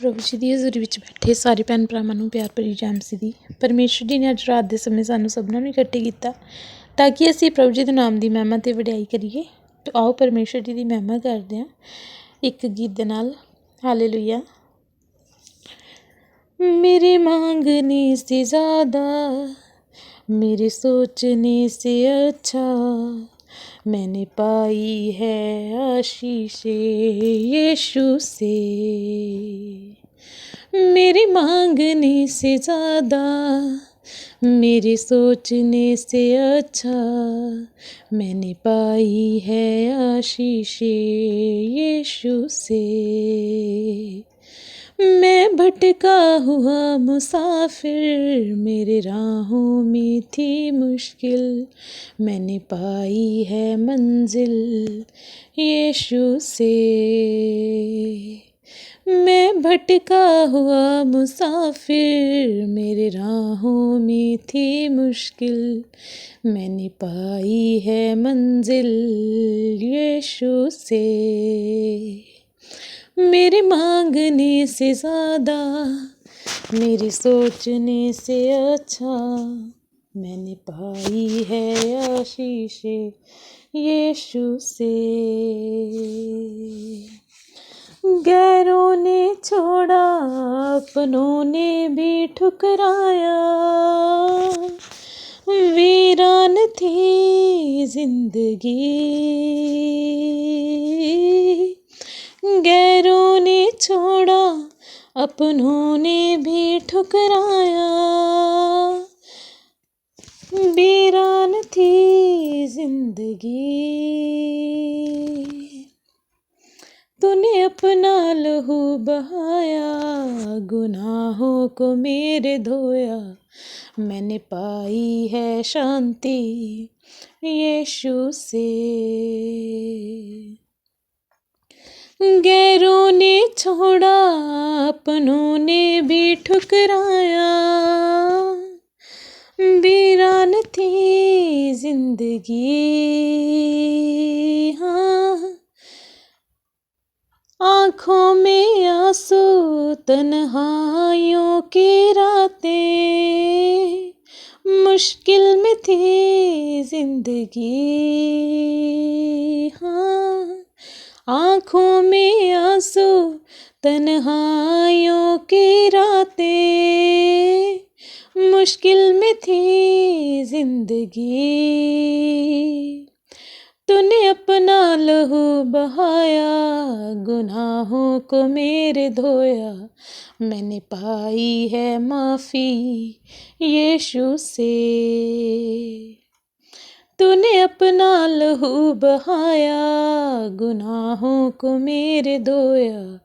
ਪ੍ਰਭੂ ਜੀ ਦੀ ਹਜ਼ੂਰੀ ਵਿੱਚ ਬੈਠੇ ਸਾਰੇ ਭੈਣ ਭਰਾਵਾਂ ਨੂੰ ਪਿਆਰ ਭਰੀ ਜੈ ਮਸੀਹ ਦੀ ਪਰਮੇਸ਼ਰ ਜੀ ਨੇ ਅੱਜ ਰਾਤ ਦੇ ਸਮੇਂ ਸਾਨੂੰ ਸਭਨਾਂ ਨੂੰ ਇਕੱਠੇ ਕੀਤਾ ਤਾਂ ਕਿ ਅਸੀਂ ਪ੍ਰਭੂ ਜੀ ਦੇ ਨਾਮ ਦੀ ਮਹਿਮਾ ਤੇ ਵਡਿਆਈ ਕਰੀਏ ਤੇ ਆਓ ਪਰਮੇਸ਼ਰ ਜੀ ਦੀ ਮਹਿਮਾ ਕਰਦੇ ਹਾਂ ਇੱਕ ਗੀਤ ਦੇ ਨਾਲ ਹਾਲੇਲੂਇਆ मेरे मांगने से ज़्यादा मेरे सोचने से अच्छा मैंने पाई है आशीष यीशु से मेरे मांगने से ज़्यादा, मेरे सोचने से अच्छा मैंने पाई है आशीष यीशु से मैं भटका हुआ मुसाफिर, मेरे राहों में थी मुश्किल। मैंने पाई है मंजिल यीशु से। मैं भटका हुआ मुसाफिर, मेरे राहों में थी मुश्किल। मैंने पाई है मंजिल यीशु से। मेरे मांगने से ज़्यादा, मेरे सोचने से अच्छा मैंने पाई है आशीष यीशु से। गैरों ने छोड़ा, अपनों ने भी ठुकराया। वीरान थी ज़िंदगी। अपनों ने भी ठुकराया। वीरान थी ज़िंदगी। तूने अपना लहू बहाया, गुनाहों को मेरे धोया। मैंने पाई है शांति यीशु से। गैरों ने छोड़ा, अपनों ने भी ठुकराया। वीरान थी ज़िंदगी हाँ। आँखों में आँसू, तन्हाइयों की रातें। मुश्किल में थी ज़िंदगी हाँ। आँखों में आँसू, तन्हाइयों की रातें। मुश्किल में थी ज़िंदगी। तूने अपना लहू बहाया, गुनाहों को मेरे धोया। मैंने पाई है माफ़ी यीशु से। तूने अपना लहू बहाया, गुनाहों को मेरे धोया,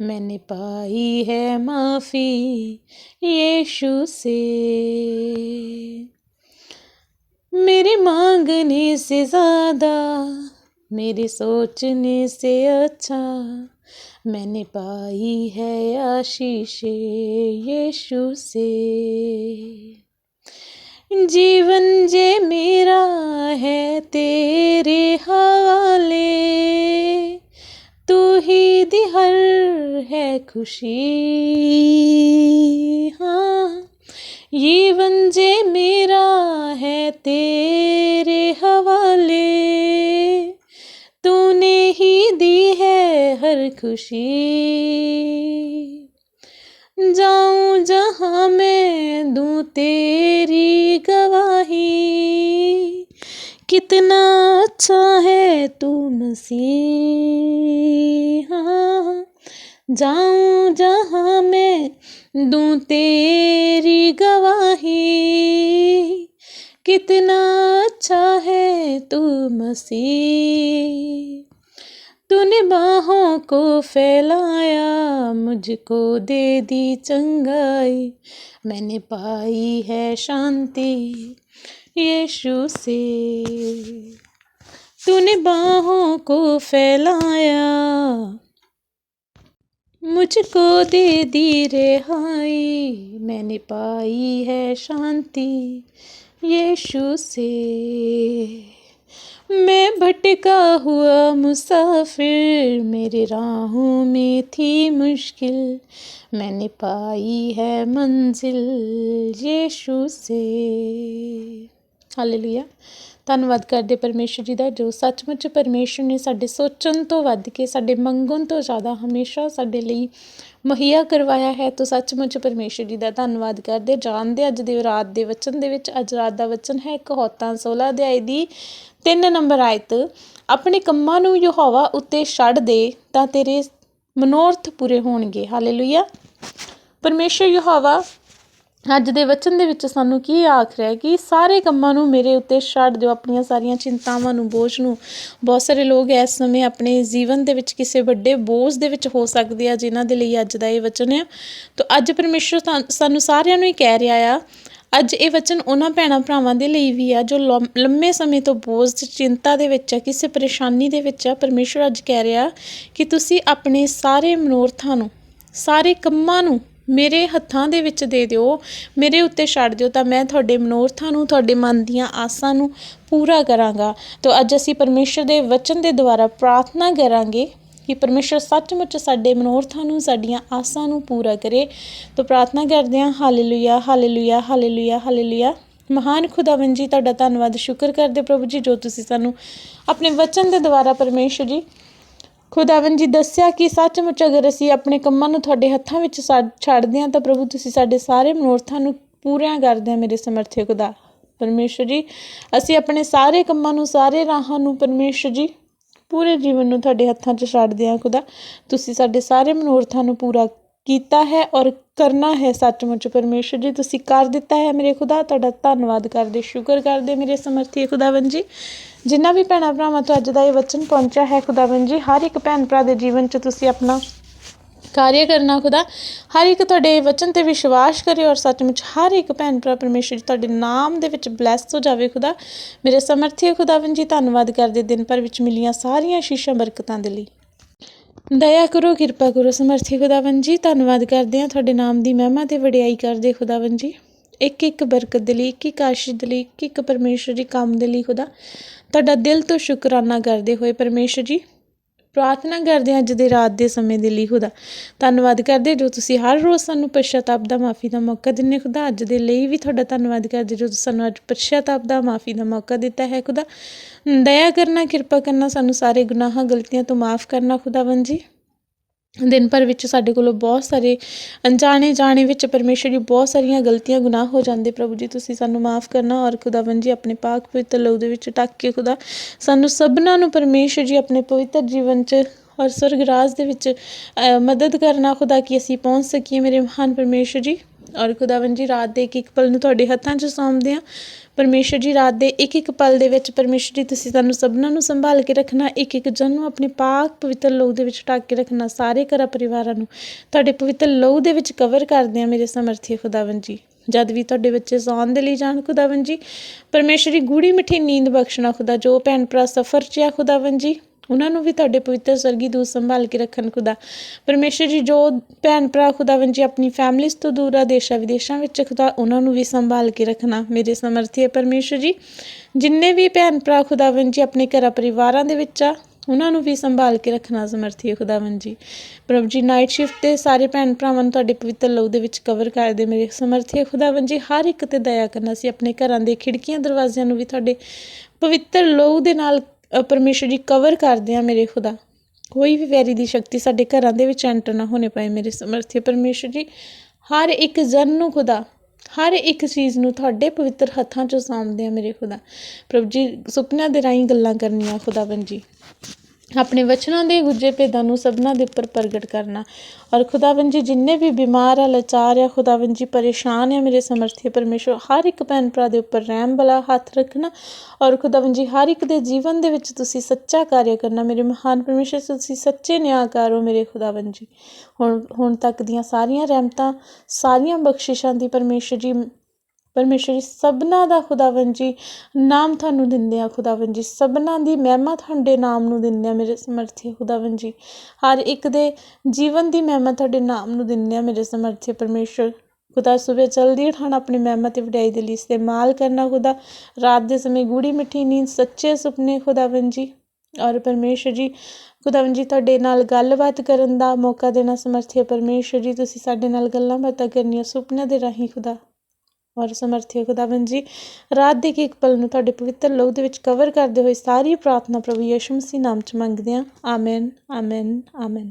मैंने पाई है माफ़ी यीशु से। मेरे मांगने से ज़्यादा, मेरे सोचने से अच्छा मैंने पाई है आशीष यीशु से। ਜੀਵਨ ਜੇ ਮੇਰਾ ਹੈ ਤੇਰੇ ਹਵਾਲੇ, ਤੂੰ ਹੀ ਦੀ ਹਰ ਹੈ ਖੁਸ਼ੀ। ਹਾਂ, ਜੀਵਨ ਜੇ ਮੇਰਾ ਹੈ ਤੇਰੇ ਹਵਾਲੇ, ਤੂਨੇ ਹੀ ਦੀ ਹੈ ਹਰ ਖੁਸ਼ੀ। ਜਾਉਂ ਜਹਾਂ ਮੈਂ ਦੂ ਤੇ है तू मसीह हाँ जाऊं जहां मैं दूं तेरी गवाही कितना अच्छा है तू मसीह तूने बाहों को फैलाया मुझको दे दी चंगाई मैंने पाई है शांति यीशु से तूने बाहों को फैलाया। मुझको दे दी रेहाई, मैंने पाई है शांति यीशु से। मैं भटका हुआ मुसाफिर, मेरे राहों में थी मुश्किल, मैंने पाई है मंजिल यीशु से। हालेलुया। ਧੰਨਵਾਦ ਕਰਦੇ ਪਰਮੇਸ਼ਰ ਜੀ ਦਾ, ਜੋ ਸੱਚਮੁੱਚ ਪਰਮੇਸ਼ਰ ਨੇ ਸਾਡੇ ਸੋਚਣ ਤੋਂ ਵੱਧ ਕੇ, ਸਾਡੇ ਮੰਗਣ ਤੋਂ ਜ਼ਿਆਦਾ ਹਮੇਸ਼ਾ ਸਾਡੇ ਲਈ ਮੁਹੱਈਆ ਕਰਵਾਇਆ ਹੈ। ਤਾਂ ਸੱਚਮੁੱਚ ਪਰਮੇਸ਼ਰ ਜੀ ਦਾ ਧੰਨਵਾਦ ਕਰਦੇ ਜਾਣਦੇ ਅੱਜ ਦੇ ਰਾਤ ਦੇ ਵਚਨ ਦੇ ਵਿੱਚ, ਅੱਜ ਰਾਤ ਦਾ ਵਚਨ ਹੈ ਕਹੌਤਾਂ 16 ਅਧਿਆਇ ਦੀ 3 ਨੰਬਰ ਆਇਤ, ਆਪਣੇ ਕੰਮਾਂ ਨੂੰ ਯਹੋਵਾ ਉੱਤੇ ਛੱਡ ਦੇ, ਤਾਂ ਤੇਰੇ ਮਨੋਰਥ ਪੂਰੇ ਹੋਣਗੇ। ਹਾਲੇਲੂਇਆ ਪਰਮੇਸ਼ਰ ਯਹੋਵਾ ਅੱਜ ਦੇ ਵਚਨ ਦੇ ਵਿੱਚ ਸਾਨੂੰ ਕੀ ਆਖ ਰਿਹਾ ਕਿ ਸਾਰੇ ਕੰਮਾਂ ਨੂੰ ਮੇਰੇ ਉੱਤੇ ਛੱਡ ਦਿਓ, ਆਪਣੀਆਂ ਸਾਰੀਆਂ ਚਿੰਤਾਵਾਂ ਨੂੰ, ਬੋਝ ਨੂੰ। ਬਹੁਤ ਸਾਰੇ ਲੋਕ ਇਸ ਸਮੇਂ ਆਪਣੇ ਜੀਵਨ ਦੇ ਵਿੱਚ ਕਿਸੇ ਵੱਡੇ ਬੋਝ ਦੇ ਵਿੱਚ ਹੋ ਸਕਦੇ ਆ, ਜਿਨ੍ਹਾਂ ਦੇ ਲਈ ਅੱਜ ਦਾ ਇਹ ਵਚਨ ਹੈ ਤਾਂ ਅੱਜ ਪਰਮੇਸ਼ਰ ਤਾਂ- ਸਾਨੂੰ ਸਾਰਿਆਂ ਨੂੰ ਹੀ ਕਹਿ ਰਿਹਾ ਆ, ਅੱਜ ਇਹ ਵਚਨ ਉਹਨਾਂ ਭੈਣਾਂ ਭਰਾਵਾਂ ਦੇ ਲਈ ਵੀ ਆ, ਜੋ ਲੰਮ- ਲੰਮੇ ਸਮੇਂ ਤੋਂ ਬੋਝ, ਚਿੰਤਾ ਦੇ ਵਿੱਚ ਆ, ਕਿਸੇ ਪਰੇਸ਼ਾਨੀ ਦੇ ਵਿੱਚ ਆ, ਪਰਮੇਸ਼ਰ ਅੱਜ ਕਹਿ ਰਿਹਾ ਕਿ ਤੁਸੀਂ ਆਪਣੇ ਸਾਰੇ ਮਨੋਰਥਾਂ ਨੂੰ, ਸਾਰੇ ਕੰਮਾਂ ਨੂੰ ਮੇਰੇ ਹੱਥਾਂ ਦੇ ਵਿੱਚ ਦੇ ਦਿਓ, ਮੇਰੇ ਉੱਤੇ ਛੱਡ ਦਿਓ, ਤਾਂ ਮੈਂ ਤੁਹਾਡੇ ਮਨੋਰਥਾਂ ਨੂੰ, ਤੁਹਾਡੇ ਮਨ ਦੀਆਂ ਆਸਾਂ ਨੂੰ ਪੂਰਾ ਕਰਾਂਗਾ। ਤਾਂ ਅੱਜ ਅਸੀਂ ਪਰਮੇਸ਼ਰ ਦੇ ਵਚਨ ਦੇ ਦੁਆਰਾ ਪ੍ਰਾਰਥਨਾ ਕਰਾਂਗੇ ਕਿ ਪਰਮੇਸ਼ਰ ਸੱਚਮੁੱਚ ਸਾਡੇ ਮਨੋਰਥਾਂ ਨੂੰ, ਸਾਡੀਆਂ ਆਸਾਂ ਨੂੰ ਪੂਰਾ ਕਰੇ। ਤਾਂ ਪ੍ਰਾਰਥਨਾ ਕਰਦੇ ਹਾਂ, ਹਾਲੇਲੂਇਆ ਹਾਲੇਲੂਇਆ ਹਾਲੇਲੂਇਆ ਹਾਲੇਲੂਇਆ। ਮਹਾਨ ਖੁਦਾਵੰਦ ਜੀ, ਤੁਹਾਡਾ ਧੰਨਵਾਦ। ਸ਼ੁਕਰ ਕਰਦੇ ਪ੍ਰਭੂ ਜੀ ਜੋ ਤੁਸੀਂ ਸਾਨੂੰ ਆਪਣੇ ਵਚਨ ਦੇ ਦੁਆਰਾ ਪਰਮੇਸ਼ਰ ਜੀ ਖੁਦਾਵੰਦ ਜੀ ਦੱਸਿਆ ਕਿ ਸੱਚਮੁੱਚ ਅਗਰ ਅਸੀਂ ਆਪਣੇ ਕੰਮਾਂ ਨੂੰ ਤੁਹਾਡੇ ਹੱਥਾਂ ਵਿੱਚ ਛੱਡ- ਛੱਡਦੇ ਹਾਂ ਤਾਂ ਪ੍ਰਭੂ ਤੁਸੀਂ ਸਾਡੇ ਸਾਰੇ ਮਨੋਰਥਾਂ ਨੂੰ ਪੂਰੀਆਂ ਕਰਦੇ ਆ ਮੇਰੇ ਸਮਰਥੀ ਖੁਦਾ ਪਰਮੇਸ਼ਰ ਜੀ, ਅਸੀਂ ਆਪਣੇ ਸਾਰੇ ਕੰਮਾਂ ਨੂੰ, ਸਾਰੇ ਰਾਹਾਂ ਨੂੰ ਪਰਮੇਸ਼ਰ ਜੀ, ਪੂਰੇ ਜੀਵਨ ਨੂੰ ਤੁਹਾਡੇ ਹੱਥਾਂ 'ਚ ਛੱਡਦੇ ਹਾਂ ਖੁਦਾ। ਤੁਸੀਂ ਸਾਡੇ ਸਾਰੇ ਮਨੋਰਥਾਂ ਨੂੰ ਪੂਰਾ ਕੀਤਾ ਹੈ ਔਰ ਕਰਨਾ ਹੈ ਸੱਚਮੁੱਚ ਪਰਮੇਸ਼ਰ ਜੀ, ਤੁਸੀਂ ਕਰ ਦਿੱਤਾ ਹੈ ਮੇਰੇ ਖੁਦਾ, ਤੁਹਾਡਾ ਧੰਨਵਾਦ ਕਰਦੇ, ਸ਼ੁਕਰ ਕਰਦੇ ਮੇਰੇ ਸਮਰਥੀ ਖੁਦਾਵੰਦ ਜੀ। ਜਿੰਨਾ ਵੀ ਭੈਣਾਂ ਭਰਾਵਾਂ ਤੋਂ ਅੱਜ ਦਾ ਇਹ ਵਚਨ ਪਹੁੰਚਿਆ ਹੈ ਖੁਦਾਵੰਦ ਜੀ, ਹਰ ਇੱਕ ਭੈਣ ਭਰਾ ਦੇ ਜੀਵਨ 'ਚ ਤੁਸੀਂ ਆਪਣਾ ਕਾਰਜ ਕਰਨਾ ਖੁਦਾ। ਹਰ ਇੱਕ ਤੁਹਾਡੇ ਵਚਨ ਤੇ ਵਿਸ਼ਵਾਸ ਕਰੇ ਔਰ ਸੱਚਮੁੱਚ ਹਰ ਇੱਕ ਭੈਣ ਭਰਾ ਪਰਮੇਸ਼ਰ ਜੀ, ਤੁਹਾਡੇ ਨਾਮ ਦੇ ਵਿੱਚ ਬਲੈਸ ਹੋ ਜਾਵੇ ਖੁਦਾ। ਮੇਰੇ ਸਮਰਥੀ ਖੁਦਾਵੰਦ ਜੀ, ਧੰਨਵਾਦ ਕਰਦੇ ਦਿਨ ਭਰ ਵਿੱਚ ਮਿਲੀਆਂ ਸਾਰੀਆਂ ਸ਼ੀਸ਼ਾਂ ਬਰਕਤਾਂ ਦੇ ਲਈ। ਦਇਆ ਕਰੋ, ਕਿਰਪਾ ਕਰੋ, ਸਮਰਥੀ ਖੁਦਾਵੰਦ ਜੀ। ਧੰਨਵਾਦ ਕਰਦੇ ਹਾਂ ਤੁਹਾਡੇ ਨਾਮ ਦੀ ਮਹਿਮਾ ਤੇ ਵਡਿਆਈ ਕਰਦੇ ਖੁਦਾਵੰਦ ਜੀ। ਇੱਕ ਇੱਕ ਬਰਕਤ ਦੇ ਲਈ, ਇੱਕ ਇੱਕ ਆਸ਼ੀਸ਼ ਦੇ ਲਈ, ਇੱਕ ਇੱਕ ਪਰਮੇਸ਼ਰ ਜੀ ਕੰਮ ਦੇ ਲਈ ਖੁਦਾ। ਤੁਹਾਡਾ ਦਿਲ ਤੋਂ ਸ਼ੁਕਰਾਨਾ ਕਰਦੇ ਹੋਏ ਪਰਮੇਸ਼ਰ ਜੀ। ਪ੍ਰਾਰਥਨਾ ਕਰਦੇ ਹਾਂ ਅੱਜ ਦੇ ਰਾਤ ਦੇ ਸਮੇਂ ਦੇ ਲਈ ਖੁਦਾ। ਧੰਨਵਾਦ ਕਰਦੇ ਜੋ ਤੁਸੀਂ ਹਰ ਰੋਜ਼ ਸਾਨੂੰ ਪਛਤਾਪ ਦਾ, ਮਾਫੀ ਦਾ ਮੌਕਾ ਦਿੰਦੇ ਖੁਦਾ। ਅੱਜ ਦੇ ਲਈ ਵੀ ਤੁਹਾਡਾ ਧੰਨਵਾਦ ਕਰਦੇ ਜੋ ਤੁਸੀਂ ਸਾਨੂੰ ਅੱਜ ਪਛਤਾਪ ਦਾ, ਮਾਫੀ ਦਾ ਮੌਕਾ ਦਿੱਤਾ ਹੈ ਖੁਦਾ। ਦਇਆ ਕਰਨਾ, ਕਿਰਪਾ ਕਰਨਾ, ਸਾਨੂੰ ਸਾਰੇ ਗੁਨਾਹਾਂ, ਗਲਤੀਆਂ ਤੋਂ ਮਾਫ ਕਰਨਾ ਖੁਦਾਵੰਦ ਜੀ। ਦਿਨ ਭਰ ਵਿੱਚ ਸਾਡੇ ਕੋਲੋਂ ਬਹੁਤ ਸਾਰੇ ਅਣਜਾਣੇ ਜਾਣੇ ਵਿੱਚ ਪਰਮੇਸ਼ਰ ਜੀ ਬਹੁਤ ਸਾਰੀਆਂ ਗਲਤੀਆਂ ਗੁਨਾਹ ਹੋ ਜਾਂਦੇ ਪ੍ਰਭੂ ਜੀ, ਤੁਸੀਂ ਸਾਨੂੰ ਮਾਫ ਕਰਨਾ ਔਰ ਖੁਦਾਵੰਦ ਜੀ ਆਪਣੇ ਪਾਕ ਪਵਿੱਤਰ ਲਹੂ ਦੇ ਵਿੱਚ ਢੱਕ ਕੇ ਖੁਦਾ ਸਾਨੂੰ ਸਭਨਾਂ ਨੂੰ ਪਰਮੇਸ਼ਰ ਜੀ ਆਪਣੇ ਪਵਿੱਤਰ ਜੀਵਨ 'ਚ ਔਰ ਸਵਰਗ ਰਾਜ ਦੇ ਵਿੱਚ ਮਦਦ ਕਰਨਾ ਖੁਦਾ ਕਿ ਅਸੀਂ ਪਹੁੰਚ ਸਕੀਏ ਮੇਰੇ ਮਹਾਨ ਪਰਮੇਸ਼ਰ ਜੀ ਔਰ ਖੁਦਾਵੰਦ ਜੀ ਰਾਤ ਦੇ ਇੱਕ ਇੱਕ ਪਲ ਨੂੰ ਤੁਹਾਡੇ ਹੱਥਾਂ 'ਚ ਸੌਂਪਦੇ ਹਾਂ। ਪਰਮੇਸ਼ਰ ਜੀ, ਰਾਤ ਦੇ ਇੱਕ ਇੱਕ ਪਲ ਦੇ ਵਿੱਚ ਪਰਮੇਸ਼ਰ ਜੀ, ਤੁਸੀਂ ਸਾਨੂੰ ਸਭਨਾਂ ਨੂੰ ਸੰਭਾਲ ਕੇ ਰੱਖਣਾ ਇੱਕ ਇੱਕ ਜਨ ਨੂੰ ਆਪਣੇ ਪਾਕ ਪਵਿੱਤਰ ਲਹੂ ਦੇ ਵਿੱਚ ਢੱਕ ਕੇ ਰੱਖਣਾ, ਸਾਰੇ ਘਰਾਂ ਪਰਿਵਾਰਾਂ ਨੂੰ ਤੁਹਾਡੇ ਪਵਿੱਤਰ ਲਹੂ ਦੇ ਵਿੱਚ ਕਵਰ ਕਰਦੇ ਆ ਮੇਰੇ ਸਮਰਥੀ ਖੁਦਾਵੰਦ ਜੀ। ਜਦ ਵੀ ਤੁਹਾਡੇ ਬੱਚੇ ਸੌਣ ਦੇ ਲਈ ਜਾਣ ਖੁਦਾਵੰਦ ਜੀ, ਪਰਮੇਸ਼ਰ ਜੀ ਗੂੜੀ ਮਿੱਠੀ ਨੀਂਦ ਬਖਸ਼ਣਾ ਖੁਦਾ, ਜੋ ਭੈਣ ਭਰਾ ਸਫਰ 'ਚ ਆ ਖੁਦਾਵੰਦ ਜੀ। ਉਹਨਾਂ ਨੂੰ ਵੀ ਤੁਹਾਡੇ ਪਵਿੱਤਰ ਸਰਗੀ ਦੂਤ ਸੰਭਾਲ ਕੇ ਰੱਖਣ ਖੁਦਾ। ਪਰਮੇਸ਼ਰ ਜੀ, ਜੋ ਭੈਣ ਭਰਾ ਖੁਦਾਵੰਦ ਜੀ ਆਪਣੀ ਫੈਮਿਲੀਜ਼ ਤੋਂ ਦੂਰ ਆ, ਦੇਸ਼ਾਂ ਵਿਦੇਸ਼ਾਂ ਵਿੱਚ ਖੁਦਾ, ਉਹਨਾਂ ਨੂੰ ਵੀ ਸੰਭਾਲ ਕੇ ਰੱਖਣਾ ਮੇਰੇ ਸਮਰਥੀ ਹੈ ਪਰਮੇਸ਼ਰ ਜੀ। ਜਿੰਨੇ ਵੀ ਭੈਣ ਭਰਾ ਖੁਦਾਵੰਦ ਜੀ ਆਪਣੇ ਘਰਾਂ ਪਰਿਵਾਰਾਂ ਦੇ ਵਿੱਚ ਆ, ਉਹਨਾਂ ਨੂੰ ਵੀ ਸੰਭਾਲ ਕੇ ਰੱਖਣਾ ਸਮਰਥੀ ਹੈ ਖੁਦਾਵੰਦ ਜੀ। ਪ੍ਰਭੂ ਜੀ ਨਾਈਟ ਸ਼ਿਫਟ ਤੇ ਸਾਰੇ ਭੈਣ ਭਰਾਵਾਂ ਨੂੰ ਤੁਹਾਡੇ ਪਵਿੱਤਰ ਲਹੂ ਦੇ ਵਿੱਚ ਕਵਰ ਕਰ ਦੇ ਮੇਰੇ ਸਮਰਥੀ ਹੈ ਖੁਦਾਵੰਦ ਜੀ। ਹਰ ਇੱਕ ਤੇ ਦਇਆ ਕਰਨਾ ਸੀ, ਆਪਣੇ ਘਰਾਂ ਦੇ ਖਿੜਕੀਆਂ, ਦਰਵਾਜ਼ਿਆਂ ਨੂੰ ਵੀ ਤੁਹਾਡੇ ਪਵਿੱਤਰ ਲਹੂ ਦੇ ਨਾਲ ਪਰਮੇਸ਼ਰ ਜੀ ਕਵਰ ਕਰਦੇ ਆ ਮੇਰੇ ਖੁਦਾ। ਕੋਈ ਵੀ ਵੈਰੀ ਦੀ ਸ਼ਕਤੀ ਸਾਡੇ ਘਰਾਂ ਦੇ ਵਿੱਚ ਐਂਟਰ ਨਾ ਹੋਣੇ ਪਏ ਮੇਰੇ ਸਮਰਥੀ ਪਰਮੇਸ਼ਰ ਜੀ। ਹਰ ਇੱਕ ਜਨ ਨੂੰ ਖੁਦਾ, ਹਰ ਇੱਕ ਚੀਜ਼ ਨੂੰ ਤੁਹਾਡੇ ਪਵਿੱਤਰ ਹੱਥਾਂ 'ਚ ਸੌਂਪਦੇ ਆ ਮੇਰੇ ਖੁਦਾ। ਪ੍ਰਭੂ ਜੀ, ਸੁਪਨਿਆਂ ਦੇ ਰਾਹੀਂ ਗੱਲਾਂ ਕਰਨੀਆਂ ਖੁਦਾਵੰਦ ਜੀ। ਆਪਣੇ ਵਚਨਾਂ ਦੇ ਗੁੱਜੇ ਭੇਦਾਂ ਨੂੰ ਸਭਨਾਂ ਦੇ ਉੱਪਰ ਪ੍ਰਗਟ ਕਰਨਾ। ਔਰ ਖੁਦਾਵੰਦ ਜੀ, ਜਿੰਨੇ ਵੀ ਬਿਮਾਰ ਆ, ਲਾਚਾਰ ਆ, ਖੁਦਾਵੰਦ ਜੀ ਪਰੇਸ਼ਾਨ ਆ ਮੇਰੇ ਸਮਰਥੀ ਪਰਮੇਸ਼ਰ ਹਰ ਇੱਕ ਭੈਣ ਭਰਾ ਦੇ ਉੱਪਰ ਰਹਿਮ ਵਾਲਾ ਹੱਥ ਰੱਖਣਾ। ਔਰ ਖੁਦਾਵੰਦ ਜੀ, ਹਰ ਇੱਕ ਦੇ ਜੀਵਨ ਦੇ ਵਿੱਚ ਤੁਸੀਂ ਸੱਚਾ ਕਾਰਜ ਕਰਨਾ। ਮੇਰੇ ਮਹਾਨ ਪਰਮੇਸ਼ਰ ਤੁਸੀਂ ਸੱਚੇ ਨਿਆਂਕਾਰ ਹੋ ਮੇਰੇ ਖੁਦਾਵੰਦ ਜੀ। ਹੁਣ ਹੁਣ ਤੱਕ ਦੀਆਂ ਸਾਰੀਆਂ ਰਹਿਮਤਾਂ, ਸਾਰੀਆਂ ਬਖਸ਼ਿਸ਼ਾਂ ਦੀ ਪਰਮੇਸ਼ਰ ਜੀ ਪਰਮੇਸ਼ਰ ਜੀ ਸਭਨਾਂ ਦਾ ਖੁਦਾਵੰਦ ਜੀ ਨਾਮ ਤੁਹਾਨੂੰ ਦਿੰਦੇ ਆ ਖੁਦਾਵੰਦ ਜੀ ਸਭਨਾਂ ਦੀ ਮਹਿਮਾ ਤੁਹਾਡੇ ਨਾਮ ਨੂੰ ਦਿੰਦੇ ਆ ਮੇਰੇ ਸਮਰਥੀ ਖੁਦਾਵੰਦ ਜੀ ਹਰ ਇੱਕ ਦੇ ਜੀਵਨ ਦੀ ਮਹਿਮਾ ਤੁਹਾਡੇ ਨਾਮ ਨੂੰ ਦਿੰਦੇ ਆ ਮੇਰੇ ਸਮਰਥੀ ਪਰਮੇਸ਼ਰ। ਖੁਦਾ, ਸਵੇਰ ਜਲਦੀ ਉਠਾਣਾ ਆਪਣੀ ਮਹਿਮਤ ਤੇ ਵਡਿਆਈ ਦੇ ਲਈ ਇਸਤੇਮਾਲ ਕਰਨਾ ਖੁਦਾ। ਰਾਤ ਦੇ ਸਮੇਂ ਗੂੜੀ ਮਿੱਠੀ ਨੀਂਦ, ਸੱਚੇ ਸੁਪਨੇ ਖੁਦਾਵੰ ਜੀ ਔਰ ਪਰਮੇਸ਼ਰ ਜੀ ਖੁਦਾਵੰ ਜੀ ਤੁਹਾਡੇ ਨਾਲ ਗੱਲਬਾਤ ਕਰਨ ਦਾ ਮੌਕਾ ਦੇਣਾ ਸਮਰਥੀ ਹੈ। ਪਰਮੇਸ਼ਰ ਜੀ, ਤੁਸੀਂ ਸਾਡੇ ਨਾਲ ਗੱਲਾਂ ਬਾਤਾਂ ਕਰਨੀਆਂ ਸੁਪਨਿਆਂ ਦੇ ਰਾਹੀਂ ਖੁਦਾ। ਔਰ ਸਮਰਥਿਓ ਹੈ ਖੁਦਾਵੰ ਜੀ। ਰਾਤ ਦੇ ਇੱਕ ਇੱਕ ਪਲ ਨੂੰ ਤੁਹਾਡੇ ਪਵਿੱਤਰ ਲੋਕ ਦੇ ਵਿੱਚ ਕਵਰ ਕਰਦੇ ਹੋਏ ਸਾਰੀ ਪ੍ਰਾਰਥਨਾ ਪ੍ਰਭੂ ਯਿਸੂ ਮਸੀਹ ਨਾਮ ਚ ਮੰਗਦੇ ਹਾਂ। Amen amen amen